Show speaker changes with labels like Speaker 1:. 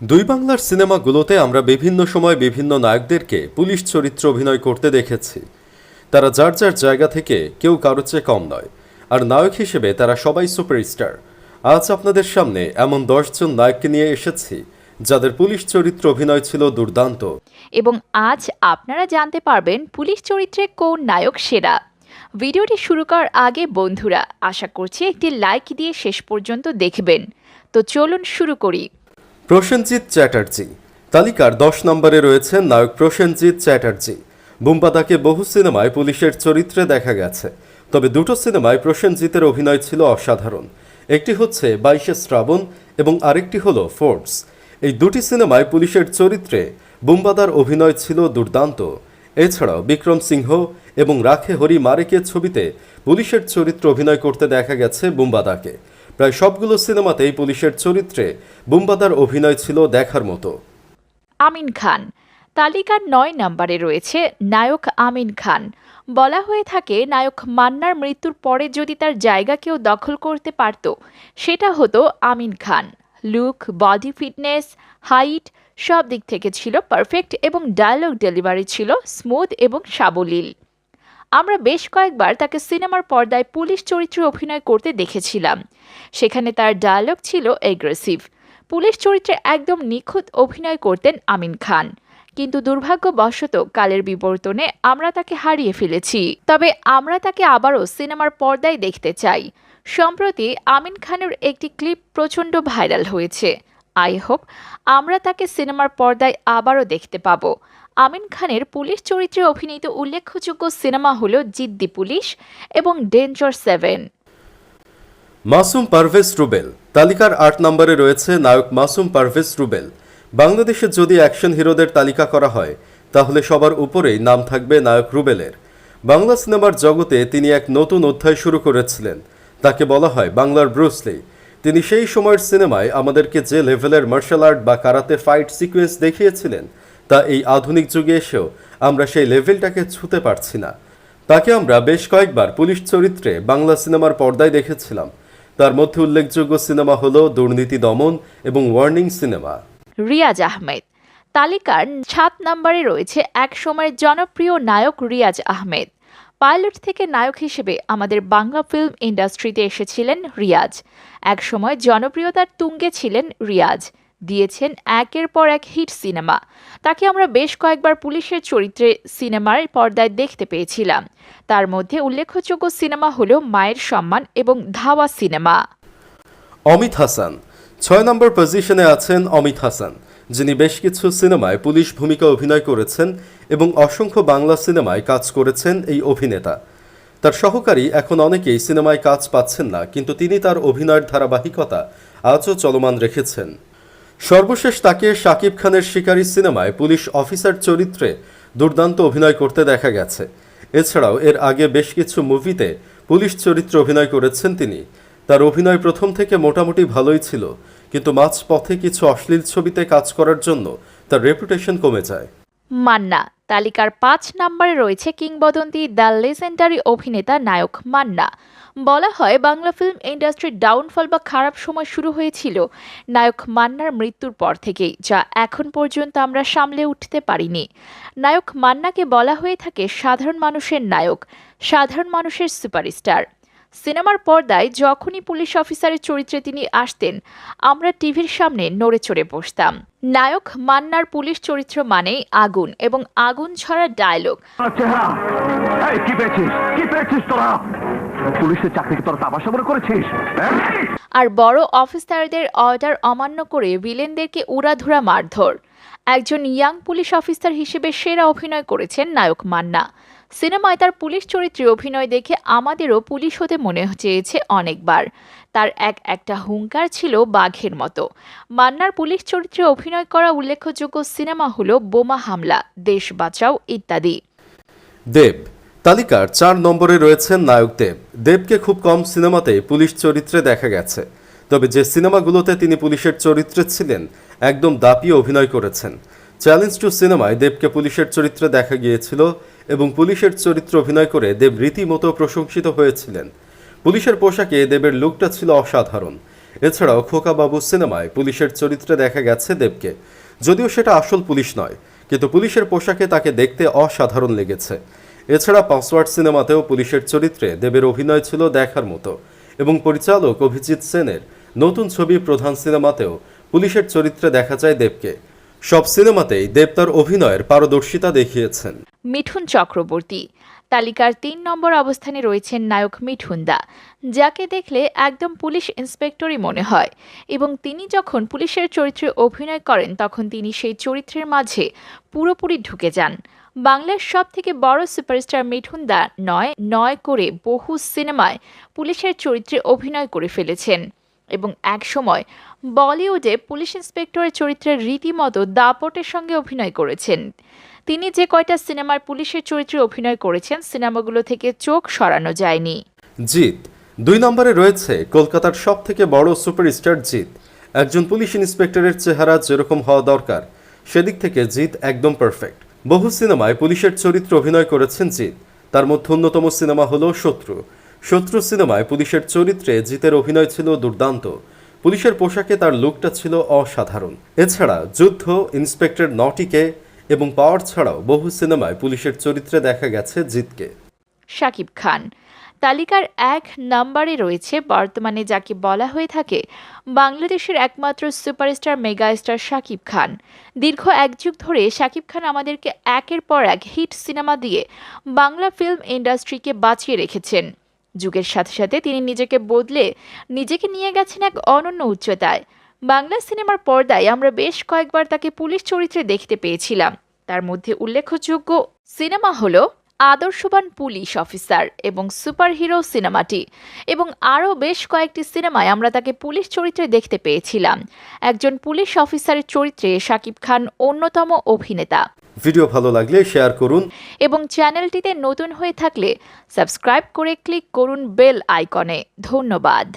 Speaker 1: দুই বাংলার সিনেমাগুলোতে আমরা বিভিন্ন সময় বিভিন্ন নায়কদেরকে পুলিশ চরিত্র অভিনয় করতে দেখেছি। তারা যার যার জায়গা থেকে কেউ কারও চেয়ে কম নয়। আর নায়ক হিসেবে তারা সবাই সুপারস্টার। আজ আপনাদের সামনে এমন দশজন নায়ককে নিয়ে এসেছি, যাদের পুলিশ চরিত্র অভিনয় ছিল দুর্দান্ত।
Speaker 2: এবং আজ আপনারা জানতে পারবেন পুলিশ চরিত্রে কোন নায়ক সেরা। ভিডিওটি শুরু করার আগে বন্ধুরা, আশা করছি একটি লাইক দিয়ে শেষ পর্যন্ত দেখবেন। তো চলুন শুরু করি।
Speaker 1: প্রসেনজিৎ চ্যাটার্জি। তালিকার দশ নম্বরে রয়েছেন নায়ক প্রসেনজিৎ চ্যাটার্জি। বুম্পাদাকে বহু সিনেমায় পুলিশের চরিত্রে দেখা গেছে। তবে দুটো সিনেমায় প্রসেনজিতের অভিনয় ছিল অসাধারণ। একটি হচ্ছে বাইশে শ্রাবণ এবং আরেকটি হলো ফোর্স এই দুটি সিনেমায় পুলিশের চরিত্রে বুম্বাদার অভিনয় ছিল দুর্দান্ত। এছাড়াও বিক্রম সিংহ এবং রাখে হরি মারেকের ছবিতে পুলিশের চরিত্র অভিনয় করতে দেখা গেছে বুম্বাদাকে। প্রায় সবগুলো সিনেমাতেই পুলিশের চরিত্রে বুম্বাদার অভিনয় ছিল দেখার মতো।
Speaker 2: আমিন খান। তালিকার নয় নম্বরে রয়েছে নায়ক আমিন খান। বলা হয়ে থাকে, নায়ক মান্নার মৃত্যুর পরে যদি তার জায়গা কেউ দখল করতে পারত, সেটা হতো Amin Khan. Look, body fitness, height, সব দিক থেকে ছিল পারফেক্ট এবং ডায়লগ ডেলিভারি ছিল স্মুথ এবং সাবলীল। আমরা বেশ কয়েকবার তাকে সিনেমার পর্দায় পুলিশ চরিত্রে অভিনয় করতে দেখেছিলাম। সেখানে তার ডায়লগ ছিল এগ্রেসিভ পুলিশ চরিত্রে একদম নিখুঁত অভিনয় করতেন আমিন খান। কিন্তু দুর্ভাগ্যবশত কালের বিবর্তনে আমরা তাকে হারিয়ে ফেলেছি। তবে আমরা তাকে আবারও সিনেমার পর্দায় দেখতে চাই। সম্প্রতি আমিন খানের একটি ক্লিপ প্রচণ্ড ভাইরাল হয়েছে। আই হোপ আমরা তাকে সিনেমার পর্দায় আবারও দেখতে পাবো। আমিন খানের পুলিশ চরিত্রে অভিনীত উল্লেখযোগ্য সিনেমা হল জিদ্দি পুলিশ এবং ডেঞ্জার সেভেন।
Speaker 1: মাসুম পারভেজ রুবেল, তালিকার আট নম্বরে রয়েছে নায়ক মাসুম পারভেজ রুবেল। বাংলাদেশে যদি অ্যাকশন হিরোদের তালিকা করা হয়, তাহলে সবার উপরেই নাম থাকবে নায়ক রুবেলের। বাংলা সিনেমার জগতে তিনি এক নতুন অধ্যায় শুরু করেছিলেন। তাকে বলা হয় বাংলার ব্রুসলি তিনি সেই সময়ের সিনেমায় আমাদেরকে যে লেভেলের মার্শাল আর্ট বা কারাতে ফাইট সিকোয়েন্স দেখিয়েছিলেন, তা এই আধুনিক যুগে এসেও আমরা সেই লেভেলটাকে ছুতে পারছি না। তাকে আমরা বেশ কয়েকবার পুলিশ চরিত্রে বাংলা সিনেমার পর্দায় দেখেছিলাম। তার মধ্যে উল্লেখযোগ্য সিনেমা হলো দুর্নীতি দমন এবং ওয়ার্নিং সিনেমা।
Speaker 2: রিয়াজ আহমেদ। তালিকার সাত নম্বরে রয়েছে এক সময়ের জনপ্রিয় নায়ক রিয়াজ আহমেদ। পাইলট থেকে নায়ক হিসেবে আমাদের বাংলা ফিল্ম ইন্ডাস্ট্রিতে এসেছিলেন রিয়াজ। এক সময় জনপ্রিয়তার তুঙ্গে ছিলেন রিয়াজ। দিয়েছেন একের পর এক হিট সিনেমা। তাকে আমরা বেশ কয়েকবার পুলিশের চরিত্রে সিনেমার পর্দায় দেখতে পেয়েছিলাম। তার মধ্যে উল্লেখযোগ্য সিনেমা হল মায়ের সম্মান এবং ধাওয়া সিনেমা।
Speaker 1: অমিত হাসান। ছয় নম্বর পজিশনে আছেন অমিত হাসান। যিনি বেশ কিছু সিনেমায় পুলিশ ভূমিকা অভিনয় করেছেন এবং অসংখ্য বাংলা সিনেমায় কাজ করেছেন এই অভিনেতা। তার সহকারী এখন অনেকেই সিনেমায় কাজ পাচ্ছেন না, কিন্তু তিনি তার অভিনয়ের ধারাবাহিকতা আজও চলমান রেখেছেন। সর্বশেষ তাকে শাকিব খানের শিকারী সিনেমায় পুলিশ অফিসার চরিত্রে দুর্দান্ত অভিনয় করতে দেখা গেছে। এছাড়াও এর আগে বেশ কিছু মুভিতে পুলিশ চরিত্রে অভিনয় করেছেন তিনি। তার অভিনয় প্রথম থেকে মোটামুটি ভালোই ছিল। কিন্তু মাঝপথে কিছু অশ্লীল ছবিতে কাজ করার জন্য তার রেপুটেশন কমে যায়।
Speaker 2: মান্না, তালিকার পাঁচ নম্বরে রয়েছে কিংবদন্তি দ্য লেজেন্ডারি অভিনেতা নায়ক মান্না। বলা হয়, বাংলা ফিল্ম ইন্ডাস্ট্রির ডাউনফল বা খারাপ সময় শুরু হয়েছিল নায়ক মান্নার মৃত্যুর পর থেকেই, যা এখন পর্যন্ত আমরা সামলে উঠতে পারিনি। নায়ক মান্নাকে বলা হয়ে থাকে সাধারণ মানুষের নায়ক, সাধারণ মানুষের সুপারস্টার। সিনেমার পর্দায় যখনই পুলিশ অফিসারের চরিত্রে তিনি আসতেন আমরা টিভির সামনে নড়ে চড়ে বসতাম। নায়ক মান্নার পুলিশ চরিত্র মানেই আগুন এবং আগুন ছড়া ডায়লগ
Speaker 3: পুলিশের চাকরিকে তোরা তামাশা মনে করেছিস?
Speaker 2: আর বড় অফিসারদের অর্ডার অমান্য করে ভিলেনদেরকে উড়াধুরা মারধর। একজন ইয়াং পুলিশ অফিসার হিসেবে সেরা অভিনয় করেছেন নায়ক মান্না। সিনেমায় তার পুলিশ চরিত্রে অভিনয় দেখে আমাদেরও পুলিশ হতে মনে চেয়েছে অনেকবার। তার এক একটা হুঙ্কার ছিল বাঘের মতো। মান্নার পুলিশ চরিত্রে অভিনয় করা উল্লেখযোগ্য সিনেমা হলো বোমা হামলা, দেশ বাঁচাও ইত্যাদি।
Speaker 1: দেব, তালিকার চার নম্বরে রয়েছেন নায়ক দেব। দেবকে খুব কম সিনেমাতে পুলিশ চরিত্রে দেখা গেছে। তবে যে সিনেমাগুলোতে তিনি পুলিশের চরিত্রে ছিলেন, একদম দাপিয়ে অভিনয় করেছেন। চ্যালেঞ্জ টু সিনেমায় দেবকে পুলিশের চরিত্রে দেখা গিয়েছিল এবং পুলিশের চরিত্র অভিনয় করে দেব রীতিমতো প্রশংসিত হয়েছিলেন। পুলিশের পোশাকে দেবের লুকটা ছিল অসাধারণ। এছাড়াও খোকাবাবু সিনেমায় পুলিশের চরিত্রে দেখা গেছে দেবকে। যদিও সেটা আসল পুলিশ নয়, কিন্তু পুলিশের পোশাকে তাকে দেখতে অসাধারণ লেগেছে। এছাড়া পাসওয়ার্ড সিনেমাতেও পুলিশের চরিত্রে দেবের অভিনয় ছিল দেখার মতো এবং পরিচালক অভিজিৎ সেনের নতুন ছবি প্রধান সিনেমাতেও পুলিশের চরিত্রে দেখা যায় দেবকে। সব সিনেমাতেই দেব তার অভিনয়ের পারদর্শিতা দেখিয়েছেন।
Speaker 2: মিঠুন চক্রবর্তী। তালিকার তিন নম্বর অবস্থানে রয়েছেন নায়ক মিঠুন দা, যাকে দেখলে একদম পুলিশ ইন্সপেক্টরই মনে হয়। এবং তিনি যখন পুলিশের চরিত্রে অভিনয় করেন, তখন তিনি সেই চরিত্রের মাঝে পুরোপুরি ঢুকে যান। বাংলার সব থেকে বড় সুপারস্টার মিঠুন দা নয় নয় করে বহু সিনেমায় পুলিশের চরিত্রে অভিনয় করে ফেলেছেন। এবং একসময় বলিউডে পুলিশ ইন্সপেক্টরের চরিত্রে রীতিমতো দাপটের সঙ্গে অভিনয় করেছেন। তিনি যে কয়টা সিনেমার পুলিশের চরিত্রে অভিনয় করেছেন, সিনেমাগুলো থেকে চোখ সরানো যায়নি।
Speaker 1: জিৎ, দুই নম্বরে রয়েছে কলকাতার সব থেকে বড় সুপারস্টার জিৎ। একজন পুলিশ ইন্সপেক্টরের চেহারা যেরকম হওয়া দরকার, সেদিক থেকে জিৎ একদম পারফেক্ট বহু সিনেমায় পুলিশের চরিত্রে অভিনয় করেছেন জিৎ। তার মধ্যে অন্যতম সিনেমা হলো শত্রু। শত্রু সিনেমায় পুলিশের চরিত্রে জিতের অভিনয় ছিল দুর্দান্ত। পুলিশের পোশাকে তার লুকটা ছিল অসাধারণ। এছাড়া যুদ্ধ, ইন্সপেক্টর নটিকে এবং পাওয়ার ছাড়াও বহু সিনেমায় পুলিশের চরিত্রে দেখা গেছে জিতকে।
Speaker 2: শাকিব খান। তালিকার এক নম্বরে রয়েছে বর্তমানে যাকে বলা হয়ে থাকে বাংলাদেশের একমাত্র সুপারস্টার, মেগাস্টার শাকিব খান। দীর্ঘ এক যুগ ধরে শাকিব খান আমাদেরকে একের পর এক হিট সিনেমা দিয়ে বাংলা ফিল্ম ইন্ডাস্ট্রিকে বাঁচিয়ে রেখেছেন। যুগের সাথে সাথে তিনি নিজেকে বদলে নিজেকে নিয়ে গেছেন এক অনন্য উচ্চতায়। বাংলা সিনেমার পর্দায় আমরা বেশ কয়েকবার তাকে পুলিশ চরিত্রে দেখতে পেয়েছিলাম। তার মধ্যে উল্লেখযোগ্য সিনেমা হলো আদর্শবান পুলিশ অফিসার এবং সুপারহিরো সিনেমাটি এবং আরও বেশ কয়েকটি সিনেমায় আমরা তাকে পুলিশ চরিত্রে দেখতে পেয়েছিলাম। একজন পুলিশ অফিসারের চরিত্রে শাকিব খান অন্যতম অভিনেতা।
Speaker 1: ভিডিও ভালো লাগলে শেয়ার করুন।
Speaker 2: এবং চ্যানেলটিতে নতুন হয়ে থাকলে সাবস্ক্রাইব করে ক্লিক করুন বেল আইকনে ধন্যবাদ।